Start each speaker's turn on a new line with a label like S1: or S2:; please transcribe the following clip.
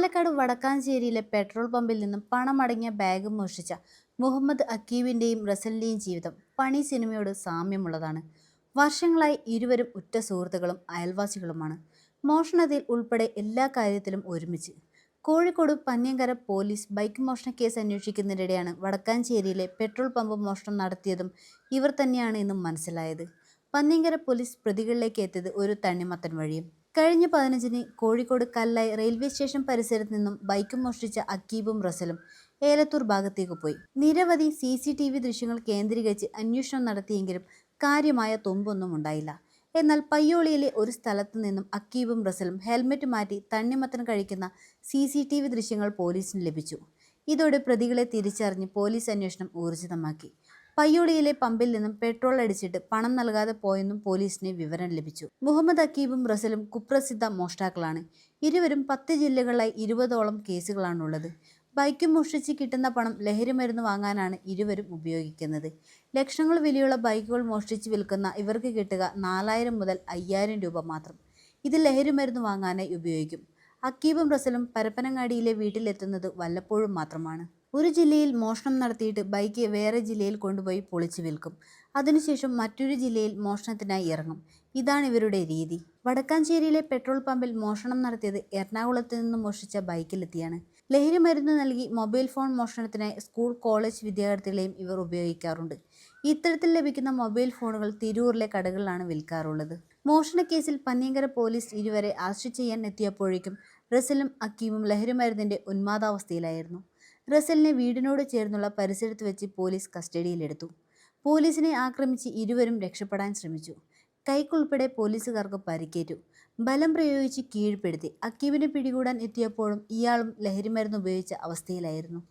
S1: Palakkad വടക്കാഞ്ചേരിയിലെ petrol പമ്പിൽ നിന്നും പണമടങ്ങിയ bag മോഷ്ടിച്ച മുഹമ്മദ് അക്കീബിന്റെയും റസലിന്റെയും ജീവിതം പണി സിനിമയോട് സാമ്യമുള്ളതാണ്. വർഷങ്ങളായി ഇരുവരും ഉറ്റ സുഹൃത്തുക്കളും അയൽവാസികളുമാണ്. മോഷണത്തിൽ ഉൾപ്പെടെ എല്ലാ കാര്യത്തിലും ഒരുമിച്ച്. കോഴിക്കോട് പന്നിയങ്കര പോലീസ് ബൈക്ക് മോഷണ കേസ് അന്വേഷിക്കുന്നതിനിടെയാണ് വടക്കാഞ്ചേരിയിലെ പെട്രോൾ പമ്പ് മോഷണം നടത്തിയതും ഇവർ തന്നെയാണ് എന്നും മനസ്സിലായത്. പന്നിയങ്കര പോലീസ് പ്രതികളിലേക്ക് എത്തിയത് ഒരു തണ്ണിമത്തൻ വഴിയും കഴിഞ്ഞ പതിനഞ്ചിന് കോഴിക്കോട് കല്ലായി റെയിൽവേ സ്റ്റേഷൻ പരിസരത്ത് നിന്നും ബൈക്ക് മോഷ്ടിച്ച അക്കീബും റസലും ഏലത്തൂർ ഭാഗത്തേക്ക് പോയി. നിരവധി സി സി ടി വി ദൃശ്യങ്ങൾ കേന്ദ്രീകരിച്ച് അന്വേഷണം നടത്തിയെങ്കിലും കാര്യമായ തുമ്പൊന്നും ഉണ്ടായില്ല. എന്നാൽ പയ്യോളിയിലെ ഒരു സ്ഥലത്തു നിന്നും അക്കീബും റസലും ഹെൽമെറ്റ് മാറ്റി തണ്ണിമത്തൻ കഴിക്കുന്ന സി സി ടി വി ദൃശ്യങ്ങൾ പോലീസിന് ലഭിച്ചു. ഇതോടെ പ്രതികളെ തിരിച്ചറിഞ്ഞ് പോലീസ് അന്വേഷണം ഊർജിതമാക്കി. പയ്യോളിയിലെ പമ്പിൽ നിന്നും പെട്രോൾ അടിച്ചിട്ട് പണം നൽകാതെ പോയെന്നും പോലീസിന് വിവരം ലഭിച്ചു. മുഹമ്മദ് അക്കീബും റസലും കുപ്രസിദ്ധ മോഷ്ടാക്കളാണ്. ഇരുവരും പത്ത് ജില്ലകളിലായി ഇരുപതോളം കേസുകളാണുള്ളത്. ബൈക്ക് മോഷ്ടിച്ച് കിട്ടുന്ന പണം ലഹരിമരുന്ന് വാങ്ങാനാണ് ഇരുവരും ഉപയോഗിക്കുന്നത്. ലക്ഷങ്ങൾ വിലയുള്ള ബൈക്കുകൾ മോഷ്ടിച്ച് വിൽക്കുന്ന ഇവർക്ക് കിട്ടുക നാലായിരം മുതൽ അയ്യായിരം രൂപ മാത്രം. ഇത് ലഹരിമരുന്ന് വാങ്ങാനായി ഉപയോഗിക്കും. അക്കീബും റസലും പരപ്പനങ്ങാടിയിലെ വീട്ടിലെത്തുന്നത് വല്ലപ്പോഴും മാത്രമാണ്. ഒരു ജില്ലയിൽ മോഷണം നടത്തിയിട്ട് ബൈക്ക് വേറെ ജില്ലയിൽ കൊണ്ടുപോയി പൊളിച്ചു വിൽക്കും. അതിനുശേഷം മറ്റൊരു ജില്ലയിൽ മോഷണത്തിനായി ഇറങ്ങും. ഇതാണ് ഇവരുടെ രീതി. വടക്കാഞ്ചേരിയിലെ പെട്രോൾ പമ്പിൽ മോഷണം നടത്തിയത് എറണാകുളത്ത് നിന്ന് മോഷ്ടിച്ച ബൈക്കിലെത്തിയാണ്. ലഹരി മരുന്ന് നൽകി മൊബൈൽ ഫോൺ മോഷണത്തിനായി സ്കൂൾ കോളേജ് വിദ്യാർത്ഥികളെയും ഇവർ ഉപയോഗിക്കാറുണ്ട്. ഇത്തരത്തിൽ ലഭിക്കുന്ന മൊബൈൽ ഫോണുകൾ തിരൂറിലെ കടകളിലാണ് വിൽക്കാറുള്ളത്. മോഷണ കേസിൽ പന്നിയങ്കര പോലീസ് ഇരുവരെ അറസ്റ്റ് ചെയ്യാൻ എത്തിയപ്പോഴേക്കും റസലും അക്കീമും ലഹരിമരുന്നിന്റെ ഉന്മാദാവസ്ഥയിലായിരുന്നു. റസലിനെ വീടിനോട് ചേർന്നുള്ള പരിസരത്ത് വെച്ച് പോലീസ് കസ്റ്റഡിയിലെടുത്തു. പോലീസിനെ ആക്രമിച്ച് ഇരുവരും രക്ഷപ്പെടാൻ ശ്രമിച്ചു. കൈക്കുൾപ്പെടെ പോലീസുകാർക്ക് പരിക്കേറ്റു. ബലം പ്രയോഗിച്ച് കീഴ്പ്പെടുത്തി. അക്കീബിനെ പിടികൂടാൻ എത്തിയപ്പോഴും ഇയാളും ലഹരിമരുന്ന് ഉപയോഗിച്ച അവസ്ഥയിലായിരുന്നു.